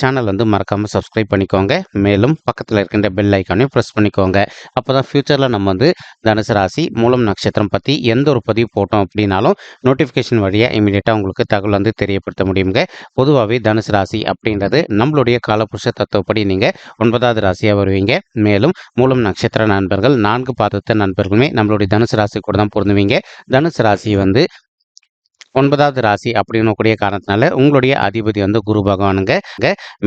Channel வந்து மறக்காமல் subscribe பண்ணிக்கோங்க. மேலும் பக்கத்தில் இருக்கின்ற பெல் ஐக்கானையும் ப்ரெஸ் பண்ணிக்கோங்க. அப்போ தான் ஃப்யூச்சரில் நம்ம வந்து தனுசு ராசி மூலம் நட்சத்திரம் பற்றி எந்த ஒரு பதிவு போட்டோம் அப்படின்னாலும் நோட்டிஃபிகேஷன் வழியாக இமீடியட்டாக உங்களுக்கு தகவல் வந்து தெரியப்படுத்த முடியுங்க. பொதுவாகவே தனுசு ராசி அப்படின்றது நம்மளுடைய காலபுருஷ தத்துவப்படி நீங்கள் ஒன்பதாவது ராசியாக வருவீங்க. மேலும் மூலம் நட்சத்திர நண்பர்கள் நான்கு பாதத்த நண்பர்களுமே நம்மளுடைய தனுசு ராசி கூட தான் பொருந்துவீங்க. தனுசு ராசி வந்து ஒன்பதாவது ராசி அப்படின்னு கூடிய காரணத்தினால உங்களுடைய அதிபதி வந்து குரு பகவானுங்க.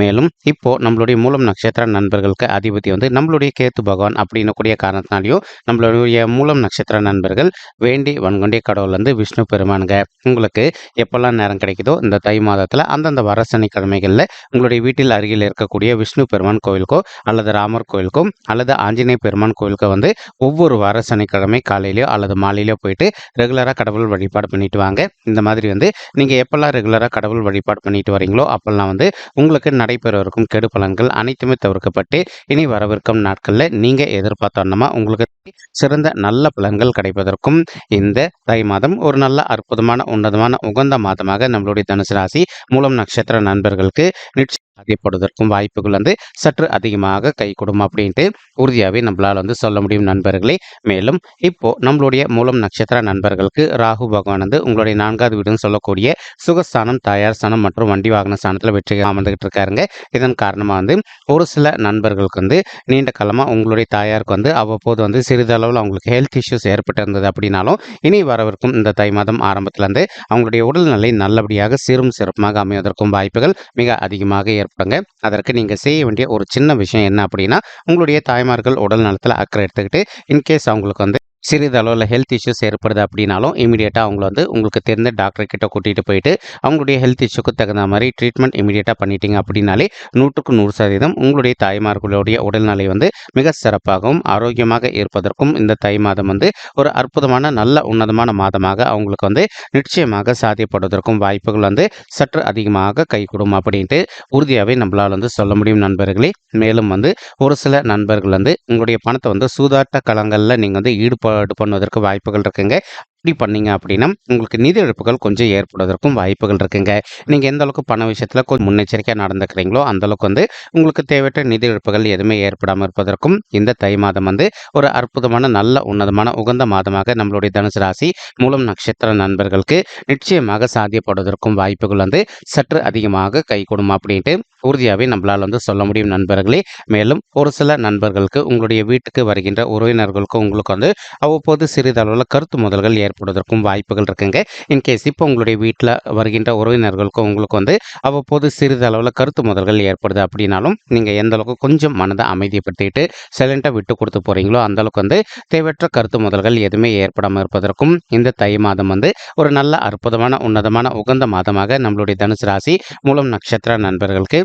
மேலும் இப்போ நம்மளுடைய மூலம் நட்சத்திர நண்பர்களுக்கு அதிபதி வந்து நம்மளுடைய கேத்து பகவான் அப்படின்னு கூடிய காரணத்தினாலையும் நம்மளுடைய மூலம் நட்சத்திர நண்பர்கள் வேண்டி வன்கொண்டிய கடவுள் வந்து விஷ்ணு பெருமானுங்க. உங்களுக்கு எப்பெல்லாம் நேரம் கிடைக்குதோ இந்த தை மாதத்தில் அந்தந்த வர சனிக்கிழமைகளில் உங்களுடைய வீட்டில் அருகில் இருக்கக்கூடிய விஷ்ணு பெருமான் கோவிலுக்கோ அல்லது ராமர் கோவிலுக்கோ அல்லது ஆஞ்சநேய பெருமான் கோவிலுக்கோ வந்து ஒவ்வொரு வார சனிக்கிழமை காலையிலையோ அல்லது மாலையிலோ போயிட்டு ரெகுலராக கடவுள் வழிபாடு பண்ணிட்டு வாங்க. இந்த மாதிரி வந்து நீங்கள் எப்போல்லாம் ரெகுலராக கடவுள் வழிபாடு பண்ணிட்டு வரீங்களோ அப்போல்லாம் வந்து உங்களுக்கு நடைபெறவிருக்கும் கெடு பலன்கள் அனைத்துமே தவிர்க்கப்பட்டு இனி வரவிருக்கும் நாட்களில் நீங்கள் எதிர்பார்த்தோன்னா உங்களுக்கு சிறந்த நல்ல பலன்கள் கிடைப்பதற்கும் இந்த தை மாதம் ஒரு நல்ல அற்புதமான உன்னதமான உகந்த மாதமாக நம்மளுடைய தனுசு ராசி மூலம் நட்சத்திர நண்பர்களுக்கு நிச்சயம் சாத்தியப்படுவதற்கும் வாய்ப்புகள் வந்து சற்று அதிகமாக கை கொடுக்கும் அப்படின்ட்டு உறுதியாகவே நம்மளால் வந்து சொல்ல முடியும் நண்பர்களே. மேலும் இப்போ நம்மளுடைய மூலம் நட்சத்திர நண்பர்களுக்கு ராகு பகவான் வந்து உங்களுடைய நான்காவது வீடுன்னு சொல்லக்கூடிய சுகஸ்தானம் தாயார் ஸ்தானம் மற்றும் வண்டி வாகன ஸ்தானத்தில் வெற்றி அமர்ந்துகிட்டு இருக்காருங்க. இதன் காரணமாக வந்து ஒரு சில நண்பர்களுக்கு வந்து நீண்ட காலமாக உங்களுடைய தாயாருக்கு வந்து அவ்வப்போது வந்து சிறிதளவில் அவங்களுக்கு ஹெல்த் இஷ்யூஸ் ஏற்பட்டு இருந்தது அப்படின்னாலும் இனி வரவிருக்கும் இந்த தை மாதம் ஆரம்பத்திலேருந்து அவங்களுடைய உடல்நிலை நல்லபடியாக சீரும் சிறப்புமாக அமைவதற்கும் வாய்ப்புகள் மிக அதிகமாக ஏற்படுங்க. அதற்கு நீங்கள் செய்ய வேண்டிய ஒரு சின்ன விஷயம் என்ன அப்படின்னா உங்களுடைய தாய்மார்கள் உடல் நலத்தில் அக்கறை எடுத்துக்கிட்டு இன்கேஸ் அவங்களுக்கு வந்து சிறிதளவில் ஹெல்த் இஷ்யூஸ் ஏற்படுது அப்படின்னாலும் இமீடியட்டாக அவங்கள வந்து உங்களுக்கு தெரிந்த டாக்டர் கிட்ட கூட்டிகிட்டு போயிட்டு அவங்களுடைய ஹெல்த் இஷ்யூக்கு தகுந்த மாதிரி ட்ரீட்மெண்ட் இமீடியட்டாக பண்ணிட்டீங்க அப்படின்னாலே நூற்றுக்கு நூறு சதவீதம் உங்களுடைய தாய்மார்களுடைய உடல்நிலை வந்து மிக சிறப்பாகவும் ஆரோக்கியமாக இருப்பதற்கும் இந்த தை மாதம் வந்து ஒரு அற்புதமான நல்ல உன்னதமான மாதமாக அவங்களுக்கு வந்து நிச்சயமாக சாத்தியப்படுவதற்கும் வாய்ப்புகள் வந்து சற்று அதிகமாக கைகூடும் அப்படின்ட்டு உறுதியாகவே நம்மளால் வந்து சொல்ல முடியும் நண்பர்களே. மேலும் வந்து ஒரு சில நண்பர்கள் வந்து உங்களுடைய பணத்தை வந்து சூதாட்ட களங்களில் நீங்கள் வந்து ஈடுபட பண்ணுவதற்கு வாய்ப்புகள் இருக்குங்க. அப்படி பண்ணீங்க அப்படின்னா உங்களுக்கு நிதி இழப்புகள் கொஞ்சம் ஏற்படுவதற்கும் வாய்ப்புகள் இருக்குங்க. நீங்கள் எந்த அளவுக்கு பண விஷயத்தில் கொஞ்சம் முன்னெச்சரிக்கையாக நடந்துக்கிறீங்களோ அந்த அளவுக்கு வந்து உங்களுக்கு தேவையற்ற நிதி இழப்புகள் எதுவுமே ஏற்படாமல் இருப்பதற்கும் இந்த தை மாதம் வந்து ஒரு அற்புதமான நல்ல உன்னதமான உகந்த மாதமாக நம்மளுடைய தனுசு ராசி மூலம் நட்சத்திர நண்பர்களுக்கு நிச்சயமாக சாத்தியப்படுவதற்கும் வாய்ப்புகள் வந்து சற்று அதிகமாக கை கொடுமா அப்படின்ட்டு உறுதியாகவே நம்மளால் வந்து சொல்ல முடியும் நண்பர்களே. மேலும் ஒரு சில நண்பர்களுக்கு உங்களுடைய வீட்டுக்கு வருகின்ற உறவினர்களுக்கும் உங்களுக்கு வந்து அவ்வப்போது சிறிதளவில் கருத்து முதல்கள் ஏற்படுவதற்கும் வாய்ப்புகள் இருக்குங்க. இன்கேஸ் இப்போ உங்களுடைய வீட்டில் வருகின்ற உறவினர்களுக்கும் உங்களுக்கு வந்து அவ்வப்போது சிறிதளவில் கருத்து முதல்கள் ஏற்படுது அப்படின்னாலும் நீங்கள் எந்த அளவுக்கு கொஞ்சம் மனதை அமைதிப்படுத்திட்டு சைலண்ட்டாக விட்டு கொடுத்து போகிறீங்களோ அந்த அளவுக்கு வந்து தேவையற்ற கருத்து முதல்கள் எதுவுமே ஏற்படாமல் இருப்பதற்கும் இந்த தை மாதம் வந்து ஒரு நல்ல அற்புதமான உன்னதமான உகந்த மாதமாக நம்மளுடைய தனுசு ராசி மூலம் நட்சத்திர நண்பர்களுக்கு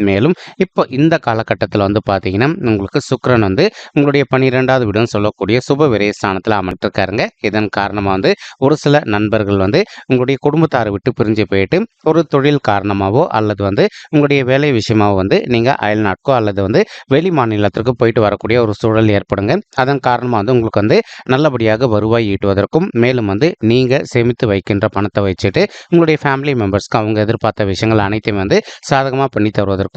மேலும் இப்போ இந்த காலகட்டத்தில் வந்து பார்த்தீங்கன்னா உங்களுக்கு சுக்கரன் வந்து உங்களுடைய பன்னிரெண்டாவது வீடுன்னு சொல்லக்கூடிய சுப விரயஸ்தானத்தில் ஸ்தானத்தில் இதன் காரணமாக வந்து ஒரு சில நண்பர்கள் வந்து உங்களுடைய குடும்பத்தாரை விட்டு பிரிஞ்சு போயிட்டு ஒரு தொழில் காரணமாகவோ அல்லது வந்து உங்களுடைய வேலை விஷயமாகவோ வந்து நீங்கள் அயல் நாட்கோ அல்லது வந்து வெளி மாநிலத்திற்கு போயிட்டு வரக்கூடிய ஒரு சூழல் ஏற்படுங்க. அதன் காரணமாக வந்து உங்களுக்கு வந்து நல்லபடியாக வருவாய் ஈட்டுவதற்கும் மேலும் வந்து நீங்கள் சேமித்து வைக்கின்ற பணத்தை வச்சுட்டு உங்களுடைய ஃபேமிலி மெம்பர்ஸ்க்கு அவங்க எதிர்பார்த்த விஷயங்கள் அனைத்தையும் வந்து சாதகமாக பண்ணி தருவதற்கும்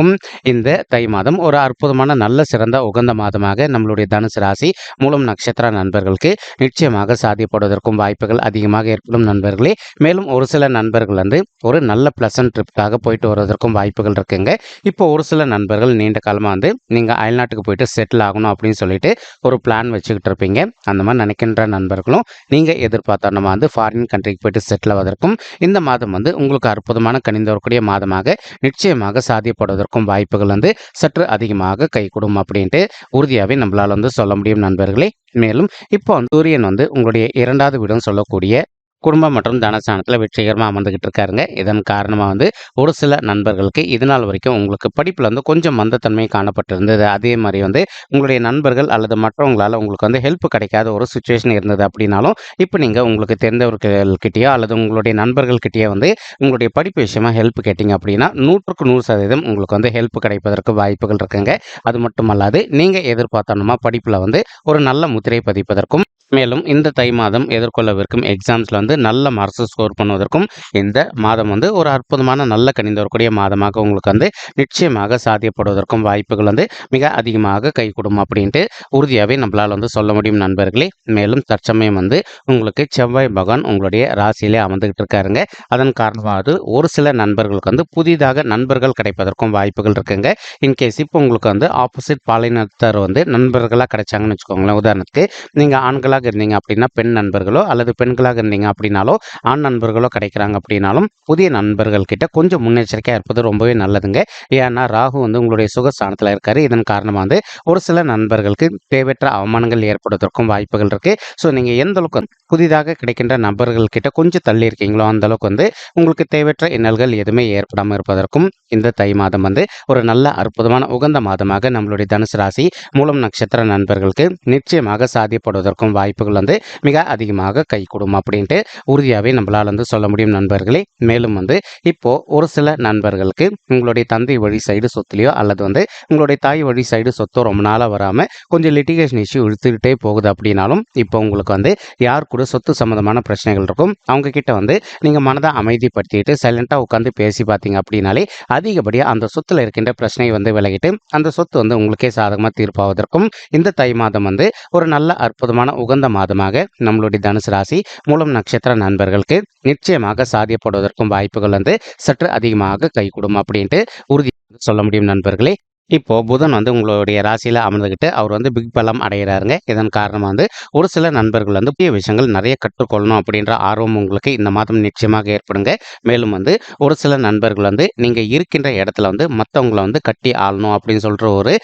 இந்த தை மாதம் ஒரு அற்புதமான நல்ல சிறந்த உகந்த மாதமாக நம்மளுடைய தனுசு ராசி மூலம் நட்சத்திர நண்பர்களுக்கு நிச்சயமாக சாதியப்படுவதற்கும் வாய்ப்புகள் அதிகமாக ஏற்படும் நண்பர்களே. மேலும் ஒரு சில நண்பர்கள் வந்து ஒரு நல்ல பிளசன்ட் ட்ரிப்காக போயிட்டு வருவதற்கும் வாய்ப்புகள் இருக்குங்க. இப்போ ஒரு சில நண்பர்கள் நீண்ட காலமாக வந்து நீங்கள் அயல்நாட்டுக்கு போயிட்டு செட்டில் ஆகணும் அப்படின்னு சொல்லிட்டு ஒரு பிளான் வச்சுக்கிட்டு இருப்பீங்க. அந்த மாதிரி நினைக்கின்ற நண்பர்களும் நீங்கள் எதிர்பார்த்த நம்ம வந்து ஃபாரின் கண்ட்ரிக்கு போயிட்டு செட்டில் ஆவதற்கும் இந்த மாதம் வந்து உங்களுக்கு அற்புதமான கணிந்து வரக்கூடிய மாதமாக நிச்சயமாக சாத்தியப்படுவதற்கும் வருவதற்கும் வாய்ப்புகள் வந்து சற்று அதிகமாக கைகூடும் அப்படின்ட்டு உறுதியாகவே நம்மளால் வந்து சொல்ல முடியும் நண்பர்களே. மேலும் இப்போ வந்து சூரியன் வந்து உங்களுடைய இரண்டாவது வீடுன்னு சொல்லக்கூடிய குடும்பம் மற்றும் தனஸ்தானத்தில் வெற்றிகரமாக அமர்ந்துகிட்டு இருக்காருங்க இதன் காரணமாக வந்து ஒரு சில நண்பர்களுக்கு இது நாள் வரைக்கும் உங்களுக்கு படிப்பில் வந்து கொஞ்சம் மந்தத்தன்மை காணப்பட்டிருந்தது. அதே மாதிரி வந்து உங்களுடைய நண்பர்கள் அல்லது மற்றவங்களால் உங்களுக்கு வந்து ஹெல்ப் கிடைக்காத ஒரு சுச்சுவேஷன் இருந்தது அப்படின்னாலும் இப்போ நீங்கள் உங்களுக்கு தெரிந்தவர்கள்கிட்டயோ அல்லது உங்களுடைய நண்பர்கள்கிட்டயோ வந்து உங்களுடைய படிப்பு விஷயமா ஹெல்ப் கேட்டிங்க அப்படின்னா நூற்றுக்கு நூறு சதவீதம் உங்களுக்கு வந்து ஹெல்ப் கிடைப்பதற்கு வாய்ப்புகள் இருக்குங்க. அது மட்டுமல்லாது நீங்கள் எதிர்பார்த்தோம்னா படிப்பில் வந்து ஒரு நல்ல முத்திரை பதிப்பதற்கும் மேலும் இந்த தை மாதம் எதிர்கொள்ளவிருக்கும் எக்ஸாம்ஸில் வந்து நல்ல மார்க்ஸ் ஸ்கோர் பண்ணுவதற்கும் இந்த மாதம் வந்து ஒரு அற்புதமான நல்ல கணிந்து வரக்கூடிய மாதமாக உங்களுக்கு வந்து நிச்சயமாக சாத்தியப்படுவதற்கும் வாய்ப்புகள் வந்து மிக அதிகமாக கைகூடும் அப்படின்ட்டு உறுதியாகவே நம்மளால் வந்து சொல்ல முடியும் நண்பர்களே. மேலும் தற்சமயம் வந்து உங்களுக்கு செவ்வாய் பகவான் உங்களுடைய ராசியிலே அமர்ந்துகிட்டு இருக்காருங்க. அதன் காரணமாக ஒரு சில நண்பர்களுக்கு வந்து புதிதாக நண்பர்கள் கிடைப்பதற்கும் வாய்ப்புகள் இருக்குங்க. இன்கேஸ் இப்போ உங்களுக்கு வந்து ஆப்போசிட் பாலினத்தர் வந்து நண்பர்களாக கிடைச்சாங்கன்னு வச்சுக்கோங்களேன். உதாரணத்துக்கு நீங்கள் ஆண்களாக இருந்தீங்க அப்படின்னா பெண் நண்பர்களோ அல்லது பெண்களாக இருந்தீங்க அப்படின்னாலோ ஆண் நண்பர்களோ கிடைக்கிறாங்க அப்படின்னாலும் புதிய நண்பர்கள் கிட்ட கொஞ்சம் முன்னெச்சரிக்கையாக இருப்பது ரொம்பவே நல்லதுங்க. ஏன்னா ராகு வந்து உங்களுடைய சுகஸ்தானத்தில் இருக்காரு. இதன் காரணமாக வந்து ஒரு சில நண்பர்களுக்கு தேவையற்ற அவமானங்கள் ஏற்படுவதற்கும் வாய்ப்புகள் இருக்கு. ஸோ நீங்கள் எந்த அளவுக்கு புதிதாக கிடைக்கின்ற நபர்கள் கிட்ட கொஞ்சம் தள்ளி இருக்கீங்களோ அந்த அளவுக்கு வந்து உங்களுக்கு தேவையற்ற இன்னல்கள் எதுவுமே ஏற்படாமல் இருப்பதற்கும் இந்த தை மாதம் வந்து ஒரு நல்ல அற்புதமான உகந்த மாதமாக நம்மளுடைய தனுசு ராசி மூலம் நட்சத்திர நண்பர்களுக்கு நிச்சயமாக சாத்தியப்படுவதற்கும் வாய்ப்புகள் வந்து மிக அதிகமாக கைகூடும் அப்படின்ட்டு உறுதியாகவே நம்மளால் வந்து சொல்ல முடியும் நண்பர்களே. மேலும் வந்து இப்போ ஒரு சில நண்பர்களுக்கு உங்களுடைய தந்தை வழி சைடு சொத்துலையோ அல்லது வந்து உங்களுடைய தாய் வழி சைடு சொத்தோ ரொம்ப நாளாக வராமல் கொஞ்சம் லிட்டிகேஷன் இஷ்யூ இழுத்துக்கிட்டே போகுது அப்படின்னாலும் இப்போ உங்களுக்கு வந்து யார் கூட சொத்து சம்மந்தமான பிரச்சனைகள் இருக்கும் அவங்க கிட்ட வந்து நீங்கள் மனதை அமைதிப்படுத்திட்டு சைலண்ட்டாக உட்காந்து பேசி பார்த்தீங்க அப்படின்னாலே அதிகப்படியாக அந்த சொத்துல இருக்கின்ற பிரச்சனையை வந்து விலகிட்டு அந்த சொத்து வந்து உங்களுக்கே சாதகமாக தீர்ப்பாவதற்கும் இந்த தை மாதம் வந்து ஒரு நல்ல அற்புதமான உகந்த மாதமாக நம்மளுடைய தனுசு ராசி மூலம் நட்சத்திர நண்பர்களுக்கு நிச்சயமாக சாத்தியப்படுவதற்கும் வாய்ப்புகள் வந்து சற்று அதிகமாக கைகூடும் அப்படின்ட்டு உறுதி சொல்ல முடியும் நண்பர்களே. இப்போ புதன் வந்து உங்களுடைய ராசியில அமர்ந்துகிட்டு அவர் வந்து பிக் பலம் அடைகிறாருங்க இதன் காரணமாக வந்து ஒரு சில நண்பர்கள் வந்து புதிய விஷயங்கள் நிறைய கற்றுக்கொள்ளணும் அப்படின்ற ஆர்வம் உங்களுக்கு இந்த மாதம் நிச்சயமாக ஏற்படுங்க. மேலும் வந்து ஒரு சில நண்பர்கள் வந்து நீங்க இருக்கின்ற இடத்துல வந்து மற்றவங்களை வந்து கட்டி ஆளணும் அப்படின்னு சொல்ற ஒரு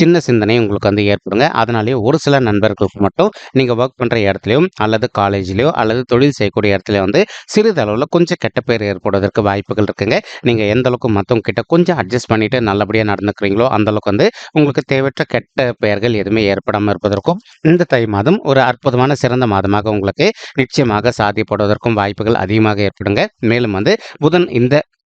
சின்ன சிந்தனை உங்களுக்கு வந்து ஏற்படுங்க. அதனாலேயே ஒரு சில நண்பர்களுக்கு மட்டும் நீங்கள் ஒர்க் பண்ணுற இடத்துலையும் அல்லது காலேஜ்லேயோ அல்லது தொழில் செய்யக்கூடிய இடத்துல வந்து சிறிதளவில் கொஞ்சம் கெட்ட பேர் ஏற்படுவதற்கு வாய்ப்புகள் இருக்குங்க. நீங்கள் எந்த அளவுக்கு மற்றவங்க கிட்ட கொஞ்சம் அட்ஜஸ்ட் பண்ணிட்டு நல்லபடியாக நடந்துக்கிறீங்களோ அந்தளவுக்கு வந்து உங்களுக்கு தேவையற்ற கெட்ட பெயர்கள் எதுவுமே ஏற்படாமல் இருப்பதற்கும் இந்த தை மாதம் ஒரு அற்புதமான சிறந்த மாதமாக உங்களுக்கு நிச்சயமாக சாதிப்படுவதற்கும் வாய்ப்புகள் அதிகமாக ஏற்படுங்க. மேலும் வந்து புதன் இந்த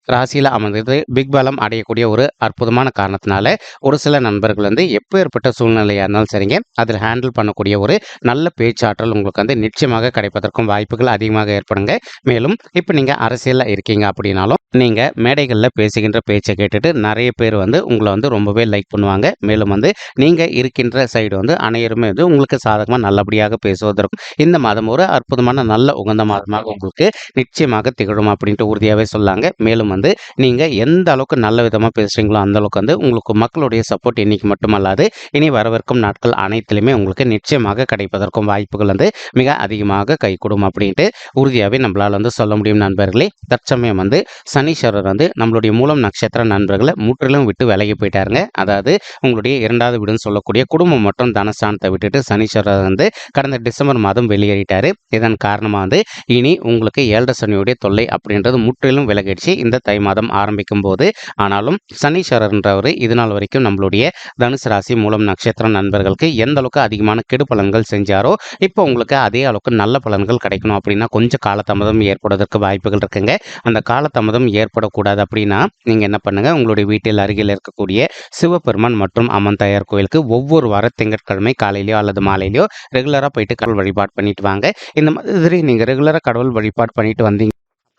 ராசியில் அமர்ந்தது பிக் பலம் அடையக்கூடிய ஒரு அற்புதமான காரணத்தினால ஒரு சில நண்பர்கள் வந்து எப்போ ஏற்பட்ட சூழ்நிலையாக இருந்தாலும் சரிங்க அதில் ஹேண்டில் பண்ணக்கூடிய ஒரு நல்ல பேச்சாற்றல் உங்களுக்கு வந்து நிச்சயமாக கிடைப்பதற்கும் வாய்ப்புகள் அதிகமாக ஏற்படுங்க. மேலும் இப்போ நீங்கள் அரசியலில் இருக்கீங்க அப்படின்னாலும் நீங்கள் மேடைகளில் பேசுகின்ற பேச்சை கேட்டுட்டு நிறைய பேர் வந்து உங்களை வந்து ரொம்பவே லைக் பண்ணுவாங்க. மேலும் வந்து நீங்கள் இருக்கின்ற சைடு வந்து அனைவருமே வந்து உங்களுக்கு சாதகமாக நல்லபடியாக பேசுவதற்கும் இந்த மாதம் ஒரு அற்புதமான நல்ல உகந்த மாதமாக உங்களுக்கு நிச்சயமாக திகழும் அப்படின்ட்டு உறுதியாகவே சொல்லாங்க. மேலும் வந்து நீங்கள் எந்த அளவுக்கு நல்ல விதமாக பேசுகிறீங்களோ அந்த அளவுக்கு வந்து உங்களுக்கு மக்களுடைய சப்போர்ட் இன்னைக்கு மட்டுமல்லாது இனி வரவிருக்கும் நாட்கள் அனைத்துலையுமே உங்களுக்கு நிச்சயமாக கிடைப்பதற்கும் வாய்ப்புகள் வந்து மிக அதிகமாக கைகூடும் அப்படின்ட்டு உறுதியாகவே நம்மளால் வந்து சொல்ல முடியும் நண்பர்களே. தற்சமயம் வந்து சனீஸ்வரர் வந்து நம்மளுடைய மூலம் நட்சத்திர நண்பர்களை முற்றிலும் விட்டு விலகி போயிட்டாருங்க. அதாவது உங்களுடைய இரண்டாவது வீடுன்னு சொல்லக்கூடிய குடும்பம் மற்றும் தனஸ்தானத்தை விட்டுட்டு சனீஸ்வரர் வந்து கடந்த டிசம்பர் மாதம் வெளியேறிட்டார். இதன் காரணமாக வந்து இனி உங்களுக்கு ஏழரை சனியுடைய தொல்லை அப்படின்றது முற்றிலும் விலகிடுச்சு. இந்த தை மாதம் ஆரம்பிக்கும் போது ஆனாலும் சனீஸ்வரர்ன்றவர் இது நாள் வரைக்கும் நம்மளுடைய தனுசு ராசி மூலம் நட்சத்திரம் நண்பர்களுக்கு எந்த அளவுக்கு அதிகமான கெடு பலன்கள் செஞ்சாரோ இப்போ உங்களுக்கு அதே அளவுக்கு நல்ல பலன்கள் கிடைக்கணும் அப்படின்னா கொஞ்சம் காலதாமதம் ஏற்படுவதற்கு வாய்ப்புகள் இருக்குங்க. அந்த காலதாமதம் ஏற்படக்கூடாது அப்படின்னா நீங்கள் என்ன பண்ணுங்கள் உங்களுடைய வீட்டில் அருகில் இருக்கக்கூடிய சிவபெருமான் மற்றும் அம்மன் தயார் கோயிலுக்கு ஒவ்வொரு வார திங்கட்கிழமை காலையிலையோ அல்லது மாலையிலையோ ரெகுலராக போயிட்டு கடவுள் வழிபாடு பண்ணிட்டு வாங்க. இந்த மாதிரி நீங்கள் ரெகுலராக கடவுள் வழிபாடு பண்ணிட்டு வந்தீங்க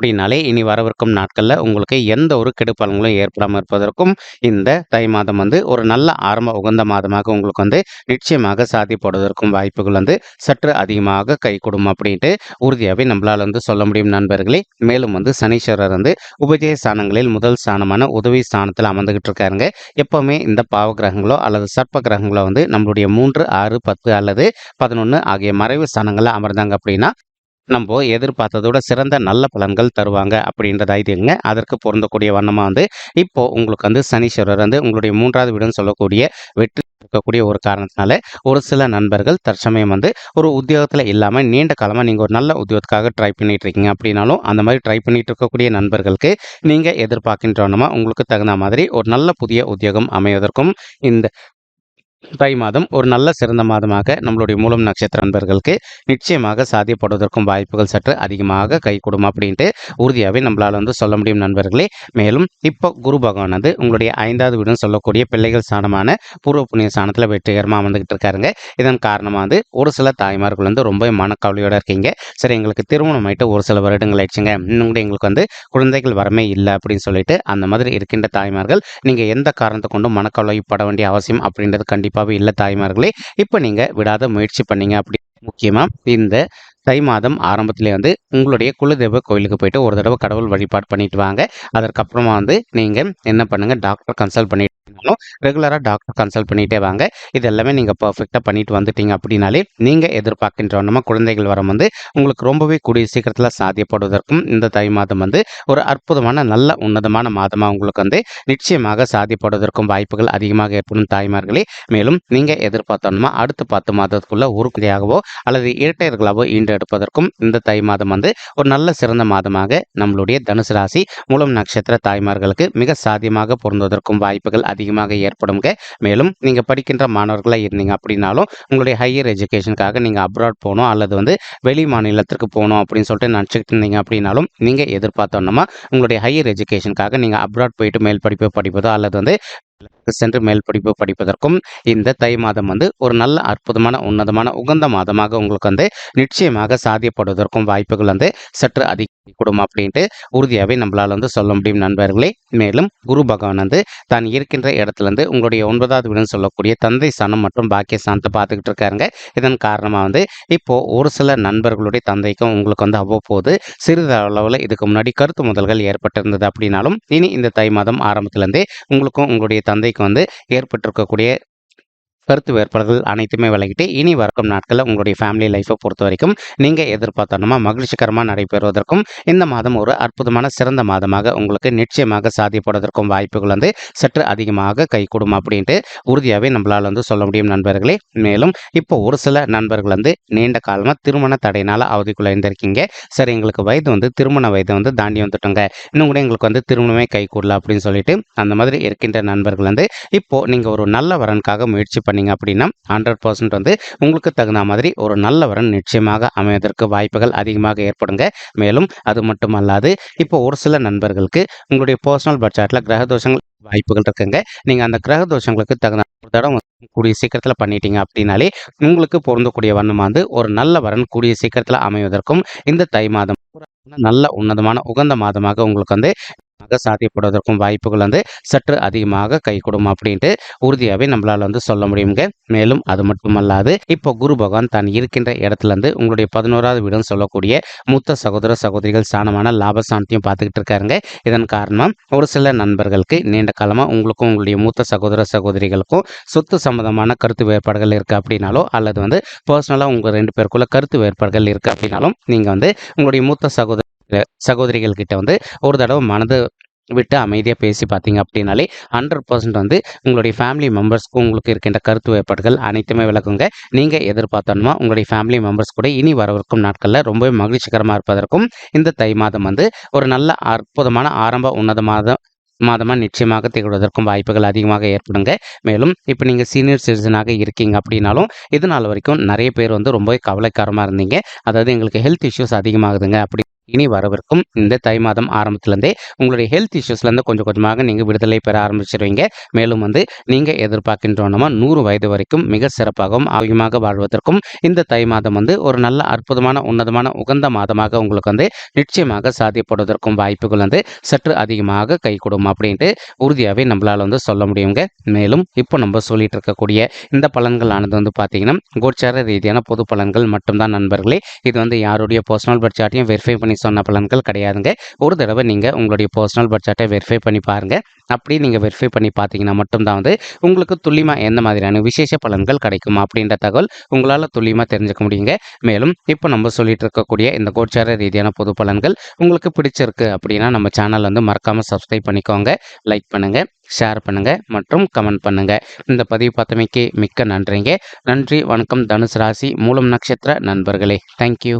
அப்படின்னாலே இனி வரவிருக்கும் நாட்களில் உங்களுக்கு எந்த ஒரு கெடுப்பாளங்களும் ஏற்படாமல் இருப்பதற்கும் இந்த தை மாதம் வந்து ஒரு நல்ல ஆரம்ப உகந்த மாதமாக உங்களுக்கு வந்து நிச்சயமாக சாதிப்படுவதற்கும் வாய்ப்புகள் வந்து சற்று அதிகமாக கைகூடும் அப்படின்ட்டு உறுதியாகவே நம்மளால் வந்து சொல்ல முடியும் நண்பர்களே. மேலும் வந்து சனீஸ்வரர் வந்து உபஜய ஸ்தானங்களில் முதல் ஸ்தானமான உதவி ஸ்தானத்தில் அமர்ந்துகிட்டு இருக்காருங்க. எப்போவுமே இந்த பாவ கிரகங்களோ அல்லது சர்ப்ப கிரகங்களோ வந்து நம்மளுடைய மூன்று ஆறு பத்து அல்லது பதினொன்று ஆகிய மறைவு ஸ்தானங்களில் அமர்ந்தாங்க அப்படின்னா நம்ம எதிர்பார்த்ததோட சிறந்த நல்ல பலன்கள் தருவாங்க அப்படின்றது ஐதீகங்க அதற்கு பொருந்தக்கூடிய வண்ணமாக வந்து இப்போ உங்களுக்கு வந்து சனீஸ்வரர் வந்து உங்களுடைய மூன்றாவது வீடுன்னு சொல்லக்கூடிய வெற்றி இருக்கக்கூடிய ஒரு காரணத்தினால ஒரு சில நண்பர்கள் தற்சமயம் வந்து ஒரு உத்தியோகத்தில் இல்லாமல் நீண்ட காலமாக நீங்கள் ஒரு நல்ல உத்தியோகத்துக்காக ட்ரை பண்ணிட்டு இருக்கீங்க அப்படின்னாலும் அந்த மாதிரி ட்ரை பண்ணிட்டு இருக்கக்கூடிய நண்பர்களுக்கு நீங்கள் எதிர்பார்க்கின்றவனமா உங்களுக்கு தகுந்த மாதிரி ஒரு நல்ல புதிய உத்தியோகம் அமைவதற்கும் இந்த தை மாதம் ஒரு நல்ல சிறந்த மாதமாக நம்மளுடைய மூலம் நட்சத்திர நண்பர்களுக்கு நிச்சயமாக சாத்தியப்படுவதற்கும் வாய்ப்புகள் சற்று அதிகமாக கை கொடுக்கும் அப்படின்ட்டு உறுதியாகவே நம்மளால் வந்து சொல்ல முடியும் நண்பர்களே. மேலும் இப்போ குரு பகவான் வந்து உங்களுடைய ஐந்தாவது வீடுன்னு சொல்லக்கூடிய பிள்ளைகள் சாணமான பூர்வ புண்ணிய சாணத்தில் வெற்றிகரமாக வந்துக்கிட்டு இருக்காருங்க. இதன் காரணமாக வந்து ஒரு சில தாய்மார்கள் வந்து ரொம்ப மனக்கவலையோடு இருக்கீங்க. சரி எங்களுக்கு திருமணம் ஆயிட்டு ஒரு சில வருடங்கள் ஆயிடுச்சுங்க. இன்னும் கூட எங்களுக்கு வந்து குழந்தைகள் வரமே இல்லை அப்படின்னு சொல்லிட்டு அந்த மாதிரி இருக்கின்ற தாய்மார்கள் நீங்கள் எந்த காரணத்தை கொண்டும் மனக்கவலைப்பட வேண்டிய அவசியம் அப்படின்றது கண்டிப்பாக கண்டிப்பாகவே இல்லை தாய்மார்களே. இப்போ நீங்கள் விடாத முயற்சி பண்ணீங்க அப்படி. முக்கியமாக இந்த தை மாதம் ஆரம்பத்திலே வந்து உங்களுடைய குலதெய்வ கோயிலுக்கு போயிட்டு ஒரு தடவை கடவுள் வழிபாடு பண்ணிட்டு வாங்க. அதற்கப்புறமா வந்து நீங்கள் என்ன பண்ணுங்கள் டாக்டர் கன்சல்ட் பண்ணிட்டு ரெகுலராக டாக்டர் கன்சல்ட் பண்ணிகிட்டே வாங்க. இது எல்லாமே நீங்கள் பர்ஃபெக்டாக பண்ணிட்டு வந்துட்டீங்க அப்படின்னாலே நீங்கள் எதிர்பார்க்கின்ற எதிர்பார்க்கின்றவனமா குழந்தைகள் வரம் வந்து உங்களுக்கு ரொம்பவே கூடிய சீக்கிரத்தில் சாத்தியப்படுவதற்கும் இந்த தை மாதம் வந்து ஒரு அற்புதமான நல்ல உன்னதமான மாதமாக உங்களுக்கு வந்து நிச்சயமாக சாத்தியப்படுவதற்கும் வாய்ப்புகள் அதிகமாக ஏற்படும் தாய்மார்களே. மேலும் நீங்கள் எதிர்பார்த்தோம்னா அடுத்த பத்து மாதத்துக்குள்ள உருப்படியாகவோ அல்லது இரட்டையர்களாகவோ ஈண்டெடுப்பதற்கும் இந்த தை மாதம் வந்து ஒரு நல்ல சிறந்த மாதமாக நம்மளுடைய தனுசு ராசி மூலம் நட்சத்திர தாய்மார்களுக்கு மிக சாத்தியமாக பொருந்துவதற்கும் வாய்ப்புகள் அதிகமாக ஏற்படுங்க மேலும் நீங்கள் படிக்கின்ற மாணவர்களாக இருந்தீங்க அப்படின்னாலும் உங்களுடைய ஹையர் எஜுகேஷனுக்காக நீங்கள் அப்ராட் போகணும் அல்லது வந்து வெளி மாநிலத்திற்கு போகணும் அப்படின்னு சொல்லிட்டு நினச்சிக்கிட்டு இருந்தீங்க அப்படின்னாலும் நீங்கள் எதிர்பார்த்தோன்னா உங்களுடைய ஹையர் எஜுகேஷனுக்காக நீங்கள் அப்ராட் போயிட்டு மேல் படிப்பு படிப்பதோ அல்லது வந்து சென்று மேல் படிப்பு படிப்பதற்கும் இந்த தை மாதம் வந்து ஒரு நல்ல அற்புதமான உன்னதமான உகந்த மாதமாக உங்களுக்கு வந்து நிச்சயமாக சாதியப்படுவதற்கும் வாய்ப்புகள் வந்து சற்று கொடுக்கும் அப்படின்ட்டு உறுதியாகவே நம்மளால் வந்து சொல்ல முடியும் நண்பர்களே. மேலும் குரு பகவான் வந்து தான் இருக்கின்ற இடத்துலேருந்து உங்களுடைய ஒன்பதாவது வீடுன்னு சொல்லக்கூடிய தந்தை சனம் மற்றும் பாக்கிய சாணத்தை பார்த்துக்கிட்டு இருக்காருங்க. இதன் காரணமாக வந்து இப்போது ஒரு சில நண்பர்களுடைய தந்தைக்கும் உங்களுக்கு வந்து அவ்வப்போது சிறிது அளவில் இதுக்கு முன்னாடி கருத்து முதல்கள் ஏற்பட்டிருந்தது அப்படின்னாலும் இனி இந்த தை மாதம் ஆரம்பத்துலேருந்தே உங்களுக்கும் உங்களுடைய தந்தைக்கும் வந்து ஏற்பட்டிருக்கக்கூடிய கருத்து வேறுபாடுகள் அனைத்துமே விலகிட்டு இனி வரக்கும் நாட்களில் உங்களுடைய ஃபேமிலி லைஃப்பை பொறுத்த வரைக்கும் நீங்கள் எதிர்பார்த்தனமா மகிழ்ச்சிகரமாக நடைபெறுவதற்கும் இந்த மாதம் ஒரு அற்புதமான சிறந்த மாதமாக உங்களுக்கு நிச்சயமாக சாதிப்படுவதற்கும் வாய்ப்புகள் வந்து சற்று அதிகமாக கைகூடும் அப்படின்ட்டு உறுதியாகவே நம்மளால் வந்து சொல்ல முடியும் நண்பர்களே. மேலும் இப்போ ஒரு சில நண்பர்கள் வந்து நீண்ட காலமாக திருமண தடையினால் அவதிக்குள்ளே இருந்திருக்கீங்க சரி எங்களுக்கு வயது வந்து திருமண வயது வந்து தாண்டி வந்துட்டோங்க. இன்னும் கூட எங்களுக்கு வந்து திருமணமே கைகூடல அப்படின்னு சொல்லிட்டு அந்த மாதிரி இருக்கின்ற நண்பர்கள் வந்து இப்போ நீங்கள் ஒரு நல்ல வரனுக்காக முயற்சி பண்ணீங்க அப்படின்னா ஹண்ட்ரட் பர்சன்ட் வந்து உங்களுக்கு தகுந்த மாதிரி ஒரு நல்ல வரன் நிச்சயமாக அமைவதற்கு வாய்ப்புகள் அதிகமாக ஏற்படுங்க. மேலும் அது மட்டும் அல்லாது இப்போ ஒரு சில நண்பர்களுக்கு உங்களுடைய பர்சனல் பட்ஜெட்டில் கிரக தோஷங்கள் வாய்ப்புகள் இருக்குங்க. நீங்கள் அந்த கிரக தோஷங்களுக்கு தகுந்த ஒரு தடவை கூடிய சீக்கிரத்தில் பண்ணிட்டீங்க அப்படின்னாலே உங்களுக்கு பொருந்தக்கூடிய வண்ணமாக வந்து ஒரு நல்ல வரன் கூடிய சீக்கிரத்தில் அமைவதற்கும் இந்த தை மாதம் நல்ல உன்னதமான உகந்த மாதமாக உங்களுக்கு வந்து சாத்தியப்படுவதற்கும் வாய்ப்புகள் வந்து சற்று அதிகமாக கை கொடுக்கும் அப்படின்ட்டு உறுதியாகவே நம்மளால் வந்து சொல்ல முடியுங்க. மேலும் அது மட்டுமல்லாது இப்போ குரு பகவான் தான் இருக்கின்ற இடத்துல இருந்து உங்களுடைய பதினோராவது வீடுன்னு சொல்லக்கூடிய மூத்த சகோதர சகோதரிகள் ஸ்தானமான லாப சாந்தியும் பார்த்துக்கிட்டு இருக்காருங்க. இதன் காரணம் ஒரு சில நண்பர்களுக்கு நீண்ட காலமாக உங்களுக்கும் உங்களுடைய மூத்த சகோதர சகோதரிகளுக்கும் சொத்து சம்பந்தமான கருத்து வேறுபாடுகள் இருக்குது அப்படின்னாலோ அல்லது வந்து பர்சனலாக உங்கள் ரெண்டு பேருக்குள்ள கருத்து வேறுபாடுகள் இருக்குது அப்படின்னாலும் நீங்கள் வந்து உங்களுடைய மூத்த சகோதர சகோதரிகள் கிட்ட வந்து ஒரு தடவை மனது விட்டு அமைதியாக பேசி பார்த்தீங்க அப்படின்னாலே ஹண்ட்ரட் பர்சன்ட் வந்து உங்களுடைய ஃபேமிலி மெம்பர்ஸ்க்கும் உங்களுக்கு இருக்கின்ற கருத்து வேறுபாடுகள் அனைத்துமே விளக்குங்க. நீங்கள் எதிர்பார்த்தோன்னா உங்களுடைய ஃபேமிலி மெம்பர்ஸ் கூட இனி வரவிருக்கும் நாட்களில் ரொம்பவே மகிழ்ச்சிகரமாக இருப்பதற்கும் இந்த தை மாதம் வந்து ஒரு நல்ல அற்புதமான ஆரம்ப உன்னத மாதம் மாதமாக நிச்சயமாக திகழ்வதற்கும் வாய்ப்புகள் அதிகமாக ஏற்படுங்க. மேலும் இப்போ நீங்கள் சீனியர் சிட்டிசனாக இருக்கீங்க அப்படின்னாலும் இது நாள் வரைக்கும் நிறைய பேர் வந்து ரொம்பவே கவலைக்காரமாக இருந்தீங்க. அதாவது எங்களுக்கு ஹெல்த் இஷ்யூஸ் அதிகமாகுதுங்க அப்படி இனி வரவிருக்கும் இந்த தை மாதம் ஆரம்பத்துலேருந்தே உங்களுடைய ஹெல்த் இஷ்யூஸ்லேருந்து கொஞ்சம் கொஞ்சமாக நீங்கள் விடுதலை பெற ஆரம்பிச்சிருவீங்க. மேலும் வந்து நீங்கள் எதிர்பார்க்கின்றோன்னா நூறு வயது வரைக்கும் மிக சிறப்பாகவும் ஆரோக்கியமாக வாழ்வதற்கும் இந்த தை மாதம் வந்து ஒரு நல்ல அற்புதமான உன்னதமான உகந்த மாதமாக உங்களுக்கு வந்து நிச்சயமாக சாத்தியப்படுவதற்கும் வாய்ப்புகள் வந்து சற்று அதிகமாக கை கொடுக்கும் அப்படின்ட்டு உறுதியாகவே நம்மளால் வந்து சொல்ல முடியுங்க. மேலும் இப்போ நம்ம சொல்லிட்டு இருக்கக்கூடிய இந்த பலன்கள் ஆனது வந்து பார்த்தீங்கன்னா கோச்சார ரீதியான பொது பலன்கள் மட்டும்தான் நண்பர்களே. இது வந்து யாருடைய பர்சனல் பட்ஜெட்டையும் வெரிஃபை பண்ணி பண்ணி சொன்ன பலன்கள் கிடையாதுங்க. ஒரு தடவை நீங்கள் உங்களுடைய பர்சனல் பட்ஜெட்டை வெரிஃபை பண்ணி பாருங்கள் அப்படி நீங்கள் வெரிஃபை பண்ணி பார்த்தீங்கன்னா மட்டும்தான் வந்து உங்களுக்கு துல்லியமாக எந்த மாதிரியான விசேஷ பலன்கள் கிடைக்கும் அப்படின்ற தகவல் உங்களால் துல்லியமாக தெரிஞ்சுக்க முடியுங்க. மேலும் இப்போ நம்ம சொல்லிட்டு இருக்கக்கூடிய இந்த கோச்சார ரீதியான பொது பலன்கள் உங்களுக்கு பிடிச்சிருக்கு அப்படின்னா நம்ம சேனல் வந்து மறக்காமல் சப்ஸ்கிரைப் பண்ணிக்கோங்க. லைக் பண்ணுங்கள் ஷேர் பண்ணுங்கள் மற்றும் கமெண்ட் பண்ணுங்கள் இந்த பதிவு பார்த்தமைக்கு மிக்க நன்றிங்க. நன்றி வணக்கம். தனுசு ராசி மூலம் நட்சத்திர நண்பர்களே. தேங்க்யூ